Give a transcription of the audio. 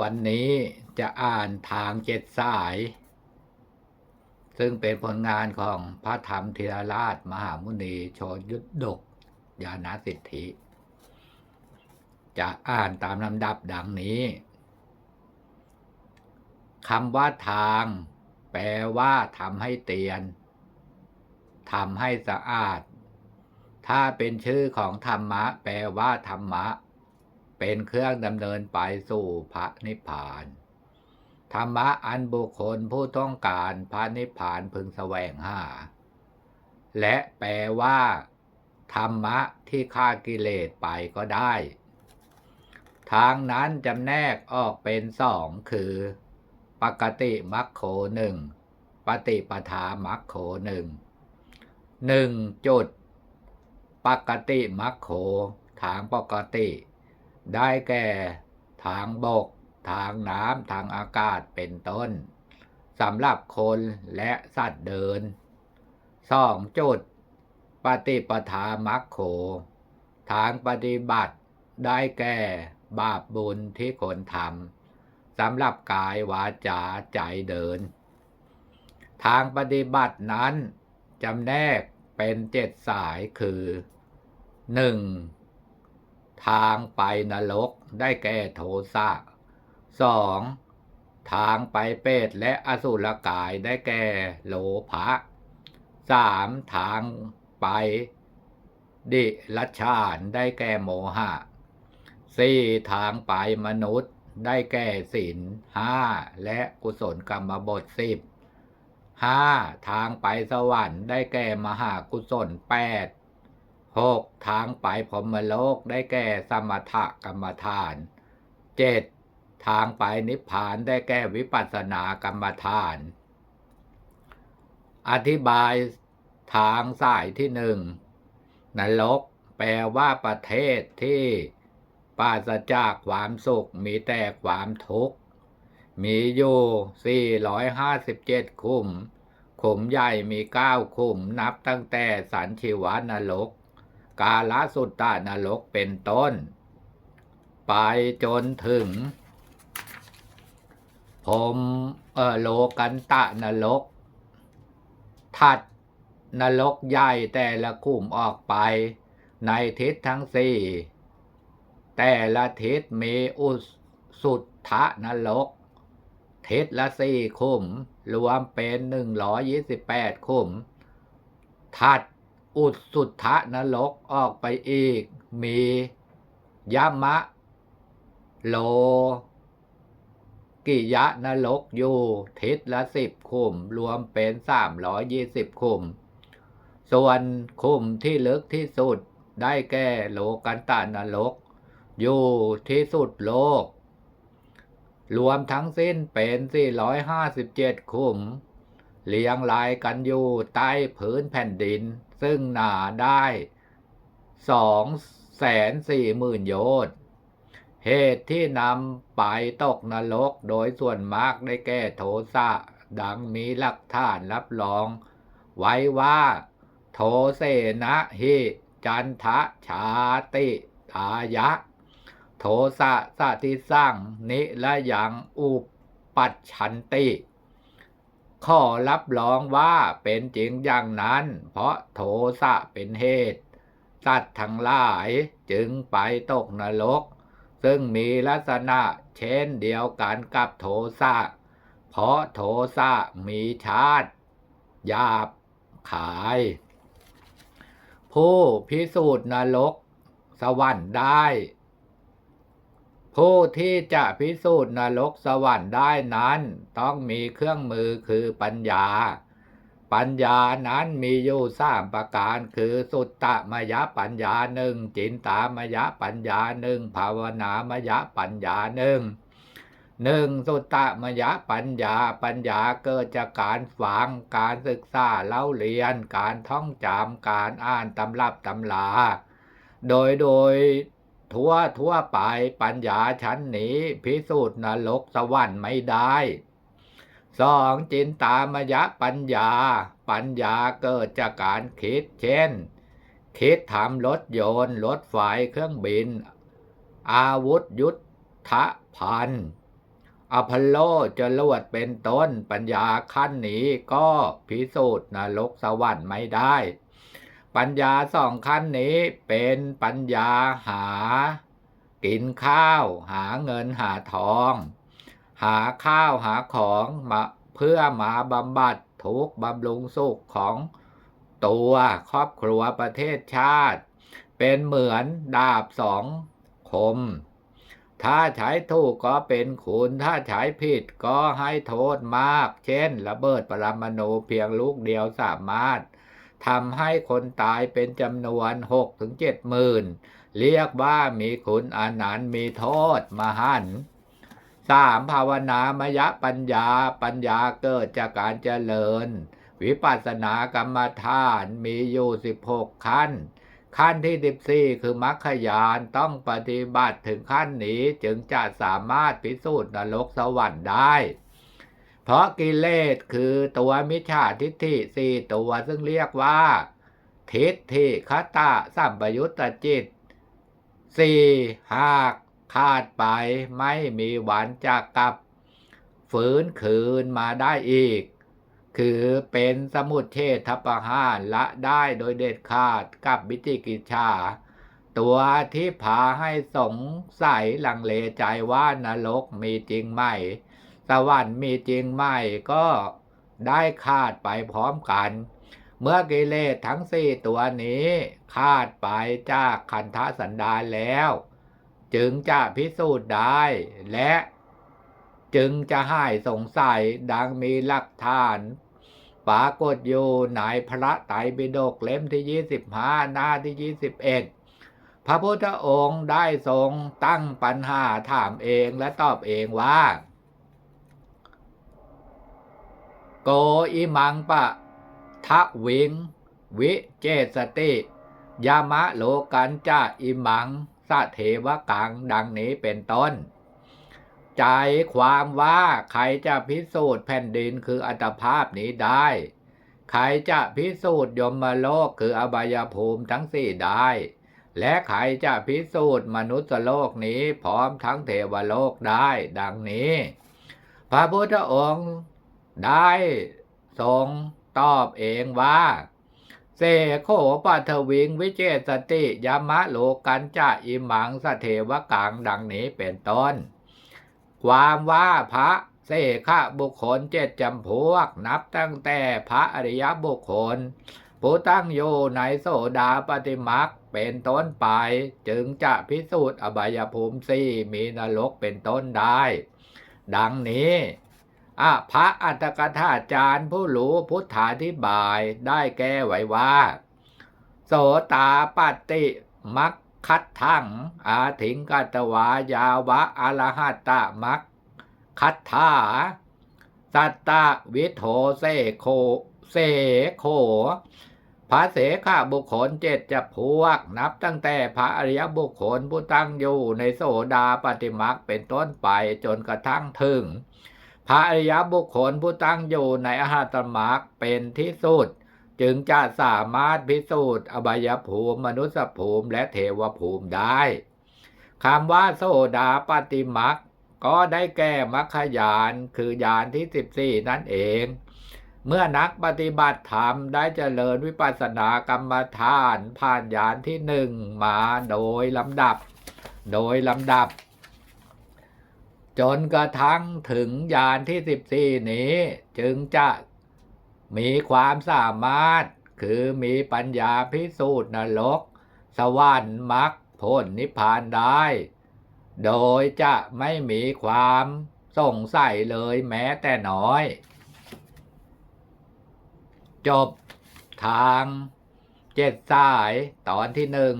วันนี้จะอ่านทางเจ็ดสาย ซึ่งเป็นผลงานของพระธรรมธีรราชมหามุนีโชยุดดกยานาสิทธิ จะอ่านตามลำดับดังนี้คำว่าทาง แปลว่าทำให้เตียนทำให้สะอาด ถ้าเป็นชื่อของธรรมะ แปลว่าธรรมะ เป็นเครื่องดำเนินไปสู่พระนิพพาน ธรรมะอันบุคคลผู้ต้องการพระนิพพานพึงแสวงหา และแปลว่า ธรรมะที่ฆ่ากิเลสไปก็ได้ ทางนั้นจำแนกออกเป็นสองคือ ปกติมัคโคหนึ่งปฏิปทามัคโคหนึ่งหนึ่งจุด ปกติมัคโคทางปกติ ได้แก่ทางบก ทางน้ำทางอากาศเป็นต้นสำหรับคนและสัตว์เดินสองจุด ปฏิปทามัคโค ทางปฏิบัติได้แก่บาปบุญที่คนทำสำหรับกายวาจาใจเดิน ทางปฏิบัตินั้นจำแนกเป็นเจ็ดสายคือ 1. ทางไปนรกได้แก่โทสะ 2. ทางไปเปรตและอสุรกายได้แก่โลภะ 3. ทางไปดิรัชานได้แก่โมหะ 4. ทางไปมนุษย์ได้แก่ศีลห้าและกุศลกรรมบทสิบห้าทางไปสวรรค์ได้แก่มหากุศลแปด หกทางไปพรหมโลกได้แก่สมถกรรมฐานเจ็ดทางไปนิพพานได้แก่วิปัสสนากรรมฐาน อธิบายทางสายที่หนึ่งนรกแปลว่าประเทศที่ปราศจากความสุขมีแต่ความทุกข์ มีอยู่ 457ขุมขุมใหญ่มี9ขุมนับตั้งแต่สันชิวานรก กาลสุตตานรกเป็นต้น ไปจนถึงผมเออโลกันตะนรก ถัดนรกใหญ่แต่ละขุมออกไป ในทิศทั้งสี่ แต่ละทิศมีอุสุทธนรก ทิศละสี่ขุมรวมเป็นหนึ่งร้อยยี่สิบแปดขุม ถัด อุดสุทธนรกออกไปอีก มียมะ โล กิยะนรกอยู่ทิศละสิบขุม รวมเป็นสามร้อยยี่สิบขุม ส่วนขุมที่ลึกที่สุดได้แก่โลกันตานรก อยู่ที่สุดโลก รวมทั้งสิ้นเป็น 457 ขุมเรียงรายกันอยู่ใต้พื้นแผ่นดิน ซึ่งหนาได้2 4 0 0 0 0โยชน์เหตุที่นำไปตกนรกโดยส่วนมากได้แก่โทสะดังมีหลักฐานรับรอง ไว้ว่า โทเสนะหิจันทะชาติทายะ โทสะสะทิสร้างนิละยังอุปัชชันติ ขอรับรองว่าเป็นจริงอย่างนั้น เพราะโทสะเป็นเหตุ สัตว์ทั้งหลายจึงไปตกนรก ซึ่งมีลักษณะเช่นเดียวกันกับโทสะ เพราะโทสะมีชาติหยาบขาย ผู้พิสูจน์นรกสวรรค์ได้ ผู้ที่จะพิสูจน์นรกสวรรค์ได้นั้น ต้องมีเครื่องมือคือปัญญา ปัญญานั้นมีอยู่สามประการคือสุตตมยปัญญาหนึ่งจินตามยปัญญาหนึ่งภาวนามยปัญญาหนึ่งหนึ่งสุตตมยปัญญาปัญญาเกิดจากการฟังการศึกษาเล่าเรียน การท่องจำการอ่านตำรับตำลาโดยโดย ทั่วทั่วไปปัญญาชั้นนี้ พิสูจน์นรกสวรรค์ไม่ได้สองจินตามยะปัญญา ปัญญาเกิดจากการคิด เช่น คิดทำรถยนต์รถไฟเครื่องบิน อาวุธยุทธภัณฑ์อพอลโลจรวดเป็นต้นปัญญาขั้นนี้ก็พิสูจน์นรกสวรรค์ไม่ได้ ปัญญาสองขั้นนี้เป็นปัญญาหา กินข้าว หาเงินหาทอง หาข้าวหาของมาเพื่อมาบำบัดทุกบำรุงสุขของตัวครอบครัวประเทศชาติ เป็นเหมือนดาบสองคม ถ้าใช้ถูกก็เป็นคุณ ถ้าใช้ผิดก็ให้โทษมาก เช่น ระเบิดปรมาณูเพียงลูกเดียวสามารถ ทำให้คนตายเป็นจำนวน6ถึง7หมื่นเรียกว่ามีคุณอานันต์มีโทษมหันต์สามภาวนามยปัญญาปัญญาเกิดจากการเจริญ วิปัสสนากรรมฐานมีอยู่16ขั้น ขั้นที่14คือมรรคยานต้องปฏิบัติถึงขั้นนี้จึงจะสามารถพิสูจน์นรกสวรรค์ได้ เพราะกิเลสคือตัวมิจฉาทิฏฐิสี่ตัวซึ่งเรียกว่า ทิฏฐิคตะสัมปยุตตจิตสี่หากขาดไปไม่มีหวันจะกลับ ฝืนคืนมาได้อีก คือเป็นสมุดเทศประหารละได้โดยเด็ดขาดกับวิจิกิจชา ตัวที่พาให้สงสัยลังเลใจว่านรกมีจริงไหม สวรรค์มีจริงไหมก็ได้ขาดไปพร้อมกัน เมื่อกิเลสทั้งสี่ตัวนี้ขาดไปจากคันธสันดานแล้ว จึงจะพิสูจน์ได้และ จึงจะหายสงสัยดังมีหลักฐานปรากฏอยู่ในพระไตรปิฎกเล่มที่ 25 หน้าที่ 21 พระพุทธองค์ได้ทรงตั้งปัญหาถามเองและตอบเองว่า โกอิมังปะทะวิงวิเจสติยามะโลกันจะอิมังสะเทวกังดังนี้เป็นต้น ใจความว่าใครจะพิสูจน์แผ่นดินคืออัตภาพนี้ได้ ใครจะพิสูจน์ยมโลกคืออบายภูมิทั้งสี่ได้ และใครจะพิสูจน์มนุษย์โลกนี้พร้อมทั้งเทวโลกได้ ดังนี้ พระพุทธองค์ ได้ทรงตอบเองว่าเสโขปัทวิงวิเจสติยามะโลกันจะอิมังสเทวกังดังนี้เป็นต้น ความว่าพระเสขะบุคคลเจ็ดจำพวกนับตั้งแต่พระอริยบุคคล ผู้ตั้งอยู่ในโสดาปฏิมักเป็นต้นไปจึงจะพิสูจน์อบายภูมิสี่มีนรกเป็นต้นได้ ดังนี้ อะพระอัตถกถาจารย์ผู้รู้พุทธาธิบายได้แก้ไว้ว่า โสตาปฏิมักคัดทั้งอาถิงกัตวายาวะอรหัตตมักคัดถาสัตตะวิโทเสโคเสโคพระเสขาบุคคลเจ็ดจะพวก นับตั้งแต่พระอริยบุคคลผู้ตั้งอยู่ในโสดาปฏิมักเป็นต้นไปจนกระทั่งถึง พระอริยบุคคลผู้ตั้งอยู่ในอาหัตมรรคเป็นที่สุด จึงจะสามารถพิสูจน์อบายภูมิ มนุษยภูมิและเทวภูมิได้คำว่าโสดาปฏิมักก็ได้แก่มรรคยานคือยานที่ 14 นั่นเอง เมื่อนักปฏิบัติธรรมได้เจริญวิปัสสนากรรมฐาน ผ่านยานที่หนึ่งมาโดยลำดับ โดยลำดับ จนกระทั่งถึงยานที่14นี้จึงจะมีความสามารถคือมีปัญญาพิสูจน์นรก สวรรค์มรรคผลนิพพานได้ โดยจะไม่มีความสงสัยเลยแม้แต่น้อย จบทางเจ็ดสายตอนที่หนึ่ง